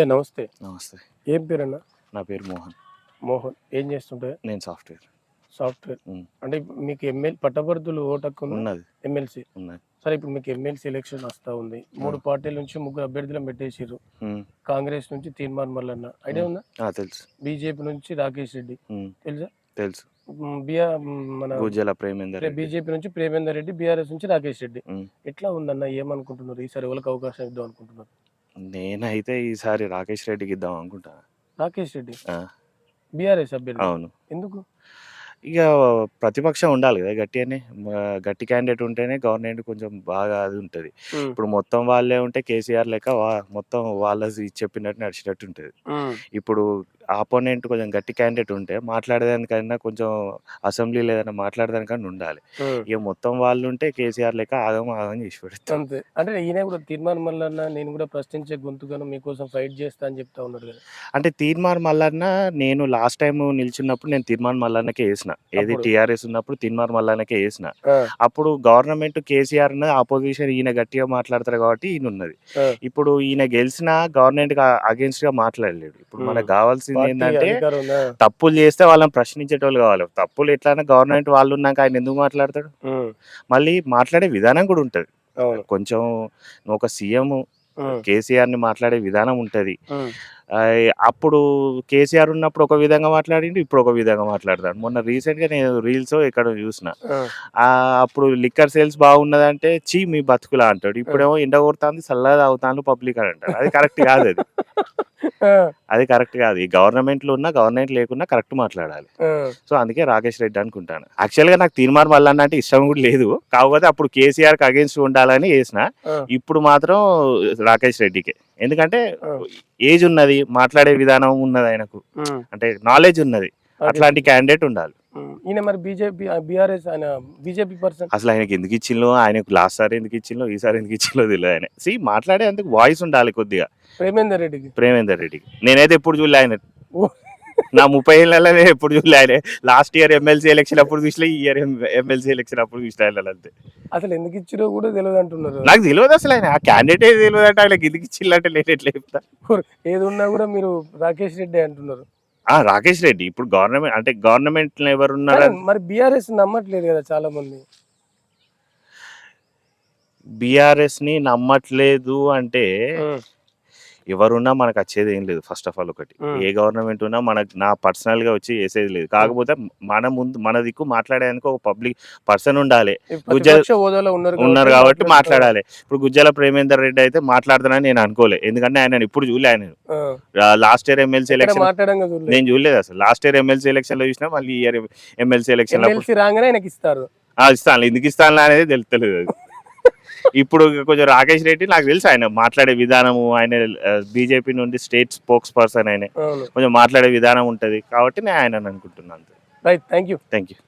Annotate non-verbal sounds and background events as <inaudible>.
ఏ నమస్తే. నమస్తే. ఏం పేరన్న? నా పేరు మోహన్. మోహన్ ఏం చేస్తుంటే నేను సాఫ్ట్వేర్. సాఫ్ట్వేర్. అంటే మీకు ఎమ్మెల్యే పట్టభద్రులు ఓటక్కు ఉన్నది. ఎమ్మెల్సీ? ఉన్నది. సరే ఇప్పుడు మీకు ఎమ్మెల్సీ ఎలక్షన్ వస్తా ఉంది. మూడు పార్టీల నుంచి ముగ్గురు అభ్యర్థులను పెట్టేసిర్రు. ఉమ్. కాంగ్రెస్ నుంచి తీర్మాన్ మల్లన్న. ఐడియా ఉందా? తెలుసు. బీజేపీ నుంచి రాకేష్ రెడ్డి. తెలుసా? తెలుసు. మన గుజ్జల ప్రేమేందర్. బీజేపీ నుంచి ప్రేమేందర్ రెడ్డి బీఆర్ఎస్ నుంచి రాకేష్ రెడ్డి. ఎట్లా ఉందన్న ఏమనుకుంటున్నారు? ఈసారి ఎవరికి అవకాశం ఇద్దాం అనుకుంటున్నారు? నేనైతే ఈసారి రాకేష్ రెడ్డికి ఇద్దాం అనుకుంటా. రాకేష్ రెడ్డి? ఆ, బీఆర్ఎస్ అభ్యర్థి? అవును. ఎందుకు? ఇక ప్రతిపక్షం ఉండాలి కదా గట్టి అని మ- గట్టి క్యాండిడేట్ ఉంటేనే గవర్నమెంట్ కొంచెం బాగా అది ఉంటుంది. ఉమ్, ఇప్పుడు మొత్తం వాళ్ళే ఉంటే కేసీఆర్ లెక్క వా- మొత్తం వాళ్ళ చెప్పినట్టు నడిచినట్టు ఉంటుంది. ఉమ్, ఇప్పుడు ఆపోనెంట్ కొంచెం గట్టి క్యాండిడేట్ ఉంటే మాట్లాడేదానికైనా కొంచెం అసెంబ్లీలో ఏదైనా మాట్లాడదానికన్నా ఉండాలి. ఇక మొత్తం వాళ్ళు ఉంటే కేసీఆర్ లెక్క ఆగం ఆగం చేసి పెడతాం. అంతే. అంటే ఈయన కూడా తీర్మానం మల్లన్న నేను కూడా ప్రశ్నించే గొంతుగాను మీకోసం ఫైట్ చేస్తా అని చెప్తా ఉన్నాడు కదా. అంటే తీర్మాన్ మల్లన్న నేను లాస్ట్ టైం నిల్చున్నప్పుడు నేను తీర్మాన్ మల్లన్నకే వేసిన. ఏది? టీఆర్ఎస్ ఉన్నప్పుడు తీర్మాన్ మల్లన్నకే వేసిన. అప్పుడు గవర్నమెంట్ కేసీఆర్ ఆపోజిషన్ ఈయన గట్టిగా మాట్లాడతారు కాబట్టి ఈయన ఉన్నది. ఇప్పుడు ఈయన గెలిచిన గవర్నమెంట్ అగేన్స్ట్గా మాట్లాడలేడు. ఇప్పుడు మనకు. కావాల్సింది పార్టీ ఏంటంటే? తప్పులు చేస్తే వాళ్ళని ప్రశ్నించేటోళ్ళు కావాలి. తప్పులు ఎట్లైనా గవర్నమెంట్ వాళ్ళు ఉన్నాక ఆయన ఎందుకు మాట్లాడతాడు? మళ్ళీ మాట్లాడే విధానం కూడా ఉంటది. కొంచెం ఒక సీఎం కేసీఆర్ని మాట్లాడే విధానం ఉంటది. అప్పుడు కేసీఆర్ ఉన్నప్పుడు ఒక విధంగా మాట్లాడిండు ఇప్పుడు ఒక విధంగా మాట్లాడతాడు. మొన్న రీసెంట్గా నేను రీల్స్ ఇక్కడ చూసిన. అప్పుడు లిక్కర్ సేల్స్ బాగున్నదంటే చీ మీ బతుకులా అంటాడు. ఇప్పుడేమో ఎండ కొడుతుంది చల్లగా తాగుతాను పబ్లిక్ అని అంటాడు. అది కరెక్ట్ కాదు అది. <laughs> అది కరెక్ట్ కాదు. ఈ గవర్నమెంట్లో ఉన్నా గవర్నమెంట్ లేకున్నా కరెక్ట్ మాట్లాడాలి. సో అందుకే రాకేష్ రెడ్డి అనుకుంటాను. యాక్చువల్గా నాకు తీర్మానం మల్లన్న అంటే ఇష్టం కూడా లేదు. కాకపోతే అప్పుడు కేసీఆర్కి అగేన్స్ట్ ఉండాలని వేసిన ఇప్పుడు మాత్రం రాకేష్ రెడ్డికే. ఎందుకంటే. ఏజ్ ఉన్నది మాట్లాడే విధానం ఉన్నది ఆయనకు. అంటే నాలెడ్జ్ ఉన్నది. అట్లాంటి క్యాండిడేట్ ఉండాలి. ఈయన మరి బీజేపీ బీఆర్ఎస్ ఆయన బీజేపీ పర్సన్. అసలు ఆయనకి ఎందుకు ఇచ్చిందో ఆయనకు లాస్ట్ సారి ఎందుకు ఇచ్చిందో ఈసారి ఎందుకు ఇచ్చిందో తెలియదు ఆయన సి మాట్లాడే అందుకు వాయిస్ ఉండాలి కొద్దిగా. ప్రేమేందర్ రెడ్డికి. ప్రేమేందర్ రెడ్డికి. నేనైతే ఎప్పుడు చూడలే ఆయన. నా ముప్పై ఏళ్ళలో నేను ఎప్పుడు చూడలే ఆయన. లాస్ట్ ఇయర్ ఎమ్మెల్సీ ఎలక్షన్ అప్పుడు చూసిన ఈ ఇయర్ ఎమ్మెల్సీ ఎలక్షన్ అప్పుడు చూసిన ఆయన అంతే. అసలు ఎందుకు ఇచ్చిరో కూడా తెలియదు అంటున్నారు నాకు తెలియదు అసలు ఆయన. ఆ క్యాండిడేట్ ఏది తెలియదు అంటే ఆయనకి ఎందుకు ఇచ్చిల్లంటే నేను ఎట్లా చెప్తా? ఏది ఉన్నా కూడా మీరు రాకేష్ రెడ్డి అంటున్నారు. ఆ రాకేష్ రెడ్డి. ఇప్పుడు గవర్నమెంట్ అంటే గవర్నమెంట్ ఎవరు ఉన్నారు మరి బీఆర్ఎస్ నమ్మట్లేదు కదా చాలా మంది బీఆర్ఎస్ని నమ్మట్లేదు అంటే ఎవరున్నా మనకు వచ్చేది ఏం లేదు ఫస్ట్ ఆఫ్ ఆల్ ఒకటి. ఏ గవర్నమెంట్ ఉన్నా మనకు నా పర్సనల్గా వచ్చి వేసేది లేదు. కాకపోతే మన ముందు మన దిక్కు మాట్లాడడానికి ఒక పబ్లిక్ పర్సన్ ఉండాలి. హోదాలో ఉన్నారు కాబట్టి మాట్లాడాలి. ఇప్పుడు గుజ్జల ప్రేమేందర్ రెడ్డి అయితే మాట్లాడతానని నేను అనుకోలే. ఎందుకంటే ఆయన ఇప్పుడు చూడలే ఆయన లాస్ట్ ఇయర్ ఎమ్మెల్సీ ఎలక్షన్ నేను చూడలేదు అసలు. లాస్ట్ ఇయర్ ఎమ్మెల్సీ ఎలక్షన్లో చూసినా మళ్ళీ ఈ ఇయర్ ఎమ్మెల్సీ ఎలక్షన్ రాగానే ఇస్తారు. ఇస్తాను. ఎందుకు ఇస్తాను అనేది తెలుస్తలేదు. ఇప్పుడు కొంచెం రాకేష్ రెడ్డి నాకు తెలుసు ఆయన మాట్లాడే విధానము ఆయన బీజేపీ నుండి స్టేట్ స్పోక్స్ పర్సన్ ఆయన. కొంచెం మాట్లాడే విధానం ఉంటది కాబట్టి నేను ఆయన అనుకుంటున్నాను right thank you thank you